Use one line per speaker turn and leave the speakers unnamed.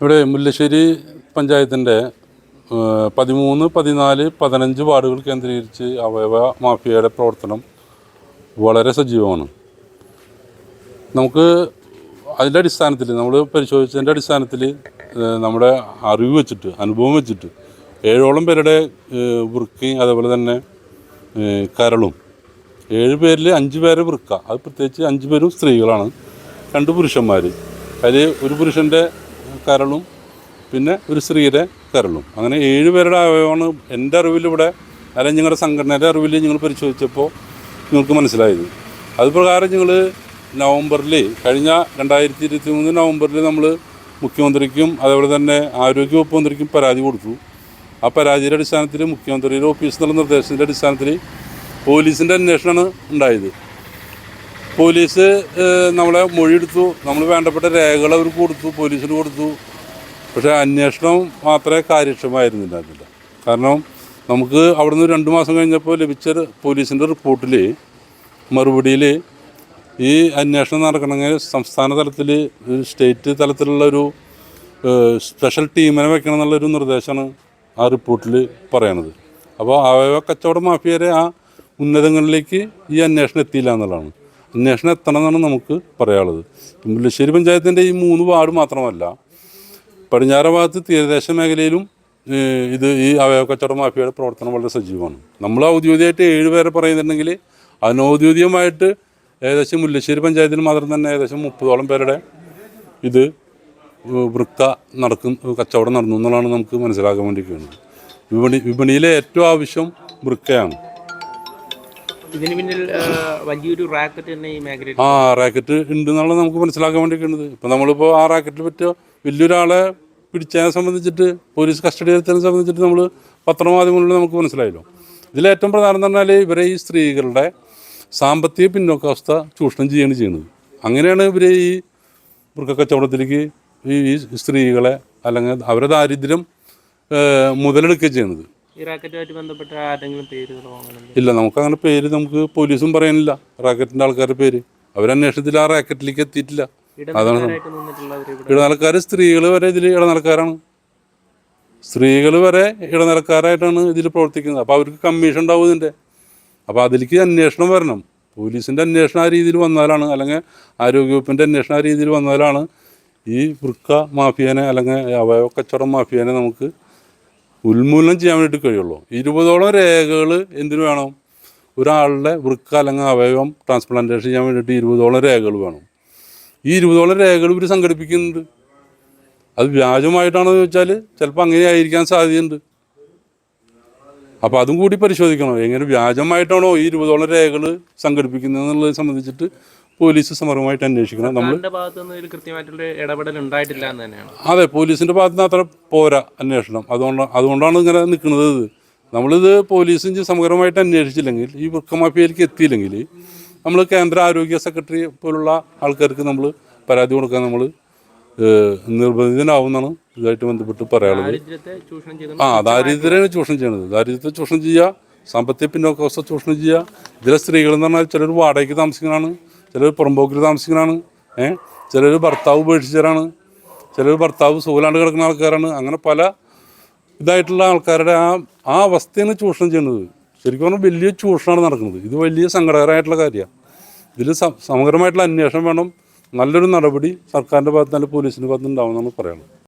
ഇവിടെ മുല്ലശ്ശേരി പഞ്ചായത്തിന്റെ പതിമൂന്ന് പതിനാല് പതിനഞ്ച് വാർഡുകൾ കേന്ദ്രീകരിച്ച് അവയവ മാഫിയയുടെ പ്രവർത്തനം വളരെ സജീവമാണ്. നമുക്ക് അതിന്റെ അടിസ്ഥാനത്തിൽ നമ്മൾ പരിശോധിച്ചതിന്റെ അടിസ്ഥാനത്തിൽ നമ്മുടെ അറിവ് വെച്ചിട്ട് അനുഭവം വെച്ചിട്ട് ഏഴോളം പേരുടെ വൃക്കി അതേപോലെ തന്നെ കരളും ഏഴ് പേരിൽ അഞ്ച് പേരെ വൃക്ക. അത് പ്രത്യേകിച്ച് അഞ്ച് പേരും സ്ത്രീകളാണ്. രണ്ട് പുരുഷന്മാർ അതിൽ ഒരു പുരുഷന്റെ കരളും പിന്നെ ഒരു സ്ത്രീയുടെ കരളും. അങ്ങനെ ഏഴ് പേരുടെ അവയവമാണ് എന്റെ അറിവിലിവിടെ അല്ലെങ്കിൽ നിങ്ങളുടെ സംഘടനയുടെ അറിവിൽ നിങ്ങൾ പരിശോധിച്ചപ്പോൾ നിങ്ങൾക്ക് മനസ്സിലായത്. അത് പ്രകാരം നിങ്ങൾ നവംബറിൽ കഴിഞ്ഞ രണ്ടായിരത്തി ഇരുപത്തി മൂന്ന് നവംബറിൽ നമ്മൾ മുഖ്യമന്ത്രിക്കും അതേപോലെ തന്നെ ആരോഗ്യവകുപ്പ് മന്ത്രിക്കും പരാതി കൊടുത്തു. ആ പരാതിയുടെ അടിസ്ഥാനത്തിൽ മുഖ്യമന്ത്രിയുടെ ഓഫീസിൽ നിന്നുള്ള നിർദ്ദേശത്തിന്റെ അടിസ്ഥാനത്തിൽ പോലീസിന്റെ അന്വേഷണമാണ് ഉണ്ടായത്. പോലീസ് നമ്മളെ മൊഴിയെടുത്തു. നമ്മൾ വേണ്ടപ്പെട്ട രേഖകൾ അവർക്ക് കൊടുത്തു പോലീസിന് കൊടുത്തു. പക്ഷേ അന്വേഷണം മാത്രമേ കാര്യക്ഷമമായിരുന്നില്ല അതില്ല കാരണം നമുക്ക് അവിടുന്ന് രണ്ട് മാസം കഴിഞ്ഞപ്പോൾ ലഭിച്ച പോലീസിന്റെ റിപ്പോർട്ടിൽ മറുപടിയിൽ ഈ അന്വേഷണം നടക്കണമെങ്കിൽ സംസ്ഥാന തലത്തിൽ സ്റ്റേറ്റ് തലത്തിലുള്ള ഒരു സ്പെഷ്യൽ ടീമിനെ വെക്കണം എന്നുള്ളൊരു നിർദ്ദേശമാണ് ആ റിപ്പോർട്ടിൽ പറയണത്. അപ്പോൾ അവയവ കച്ചവട മാഫിയരെ ആ ഉന്നതങ്ങളിലേക്ക് ഈ അന്വേഷണം എത്തിയില്ല എന്നുള്ളതാണ്. അന്വേഷണം എത്തണം എന്നാണ് നമുക്ക് പറയാനുള്ളത്. മുല്ലശ്ശേരി പഞ്ചായത്തിന്റെ ഈ മൂന്ന് വാർഡ് മാത്രമല്ല പടിഞ്ഞാറ ഭാഗത്ത് തീരദേശ മേഖലയിലും ഇത് ഈ അവയവ കച്ചവട മാഫിയയുടെ പ്രവർത്തനം വളരെ സജീവമാണ്. നമ്മൾ ഔദ്യോഗികമായിട്ട് ഏഴ് പേരെ പറയുന്നുണ്ടെങ്കിൽ അനൗദ്യോഗികമായിട്ട് ഏകദേശം മുല്ലശ്ശേരി പഞ്ചായത്തിൽ മാത്രം തന്നെ ഏകദേശം മുപ്പതോളം പേരുടെ ഇത് വൃക്ക നടക്കും കച്ചവടം നടന്നു എന്നുള്ളതാണ് നമുക്ക് മനസ്സിലാക്കാൻ വേണ്ടി കഴിയുന്നത് വിപണി വിപണിയിലെ ഏറ്റവും ആവശ്യം വൃക്കയാണ്.
ഇതിന് പിന്നിൽ വലിയൊരു റാക്കറ്റ് തന്നെ ഈ മേഖലയിൽ
ആ റാക്കറ്റ് ഉണ്ട് എന്നുള്ളത് നമുക്ക് മനസ്സിലാക്കാൻ വേണ്ടിയിട്ടുണ്ട് ഇപ്പം നമ്മളിപ്പോൾ ആ റാക്കറ്റിൽ പറ്റിയ വലിയൊരാളെ പിടിച്ചതിനെ സംബന്ധിച്ചിട്ട് പോലീസ് കസ്റ്റഡി എടുത്തതിനെ സംബന്ധിച്ചിട്ട് നമ്മൾ പത്രമാധ്യമങ്ങളിൽ നമുക്ക് മനസ്സിലായല്ലോ. ഇതിലേറ്റവും പ്രധാനം എന്ന് പറഞ്ഞാൽ ഇവരെ ഈ സ്ത്രീകളുടെ സാമ്പത്തിക പിന്നോക്കാവസ്ഥ ചൂഷണം ചെയ്യുകയാണ് ചെയ്യുന്നത് അങ്ങനെയാണ് ഇവർ ഈ മൃഗക്കച്ചവടത്തിലേക്ക് ഈ ഈ സ്ത്രീകളെ അല്ലെങ്കിൽ അവരെ ദാരിദ്ര്യം മുതലെടുക്കുക ചെയ്യുന്നത്
ഈ റാക്കറ്റുമായിട്ട് ബന്ധപ്പെട്ട ആരെങ്കിലും അങ്ങനെ
ഇല്ല നമുക്ക് അങ്ങനെ പേര് നമുക്ക് പോലീസും പറയാനില്ല. റാക്കറ്റിന്റെ ആൾക്കാരുടെ പേര്. അവരന്വേഷണത്തിൽ ആ റാക്കറ്റിലേക്ക് എത്തിയിട്ടില്ല.
അതാണ്
ഇടനിലക്കാർ സ്ത്രീകൾ വരെ ഇതിൽ ഇടനിലക്കാരാണ്. സ്ത്രീകൾ വരെ ഇടനിലക്കാരായിട്ടാണ് ഇതിൽ പ്രവർത്തിക്കുന്നത്. അപ്പോൾ അവർക്ക് കമ്മീഷൻ ഉണ്ടാവും ഇതിന്റെ അപ്പോൾ അതിലേക്ക് അന്വേഷണം വരണം. പോലീസിന്റെ അന്വേഷണം ആ രീതിയിൽ വന്നാലാണ് അല്ലെങ്കിൽ ആരോഗ്യവകുപ്പിന്റെ അന്വേഷണം ആ രീതിയിൽ വന്നാലാണ് ഈ വൃക്ക മാഫിയനെ അല്ലെങ്കിൽ അവയവ കച്ചവടം മാഫിയനെ നമുക്ക് ഉന്മൂലനം ചെയ്യാൻ വേണ്ടിയിട്ട് കഴിയുള്ളൂ. ഇരുപതോളം രേഖകൾ എന്തിനു വേണം? ഒരാളുടെ വൃക്ക അല്ലെങ്കിൽ അവയവം ട്രാൻസ്പ്ലാന്റേഷൻ ചെയ്യാൻ വേണ്ടിയിട്ട് ഇരുപതോളം രേഖകൾ വേണം. ഈ ഇരുപതോളം രേഖകൾ ഇവർ സംഘടിപ്പിക്കുന്നുണ്ട്. അത് വ്യാജമായിട്ടാണോ ചോദിച്ചാൽ ചിലപ്പോൾ അങ്ങനെ ആയിരിക്കാൻ സാധ്യതയുണ്ട്. അപ്പോൾ അതും കൂടി പരിശോധിക്കണം. എങ്ങനെ വ്യാജമായിട്ടാണോ ഈ ഇരുപതോളം രേഖകൾ സംഘടിപ്പിക്കുന്നത് എന്നുള്ളത് സംബന്ധിച്ചിട്ട് പോലീസ് സമരവുമായിട്ട് അന്വേഷിക്കണം. നമ്മൾ
കൃത്യമായിട്ടുള്ള ഇടപെടൽ ഉണ്ടായിട്ടില്ല എന്ന് തന്നെയാണ്.
അതെ പോലീസിന്റെ ഭാഗത്ത് നിന്ന് അത്ര പോരാ അന്വേഷണം. അതുകൊണ്ട് അതുകൊണ്ടാണ് ഇങ്ങനെ നിൽക്കുന്നത് ഇത്. നമ്മളിത് പോലീസിന് സമഗ്രമായിട്ട് അന്വേഷിച്ചില്ലെങ്കിൽ ഈ വൃക്ക മാഫിയയിലേക്ക് എത്തിയില്ലെങ്കിൽ നമ്മൾ കേന്ദ്ര ആരോഗ്യ സെക്രട്ടറി പോലുള്ള ആൾക്കാർക്ക് നമ്മൾ പരാതി കൊടുക്കാൻ നമ്മൾ നിർബന്ധിതനാവുമെന്നാണ് ഇതായിട്ട് ബന്ധപ്പെട്ട് പറയാനുള്ളത്. ആ ദാരിദ്ര്യമാണ് ചൂഷണം ചെയ്യണത് ദാരിദ്ര്യത്തെ ചൂഷണം ചെയ്യുക സാമ്പത്തിക പിന്നോക്കാവസ്ഥ ചൂഷണം ചെയ്യുക. ഇതിലെ സ്ത്രീകൾ എന്ന് പറഞ്ഞാൽ ചിലർ വാടകയ്ക്ക് താമസിക്കുന്നതാണ് ചിലർ പുറമ്പോക്കിൽ താമസിക്കുന്നതാണ് ഏഹ് ചിലർ ഭർത്താവ് ഉപേക്ഷിച്ചവരാണ്. ചിലർ ഭർത്താവ് സുഖലാണ്ട് കിടക്കുന്ന ആൾക്കാരാണ്. അങ്ങനെ പല ഇതായിട്ടുള്ള ആൾക്കാരുടെ ആ ആ അവസ്ഥയാണ് ചൂഷണം ചെയ്യുന്നത്. ശരിക്കും പറഞ്ഞാൽ വലിയ ചൂഷണമാണ് നടക്കുന്നത്. ഇത് വലിയ സങ്കടകരമായിട്ടുള്ള കാര്യമാണ്. ഇതിൽ സമഗ്രമായിട്ടുള്ള അന്വേഷണം വേണം. നല്ലൊരു നടപടി സർക്കാരിന്റെ ഭാഗത്ത് നല്ല പോലീസിന്റെ ഭാഗത്ത് ഉണ്ടാവുമെന്നാണ് പറയുന്നത്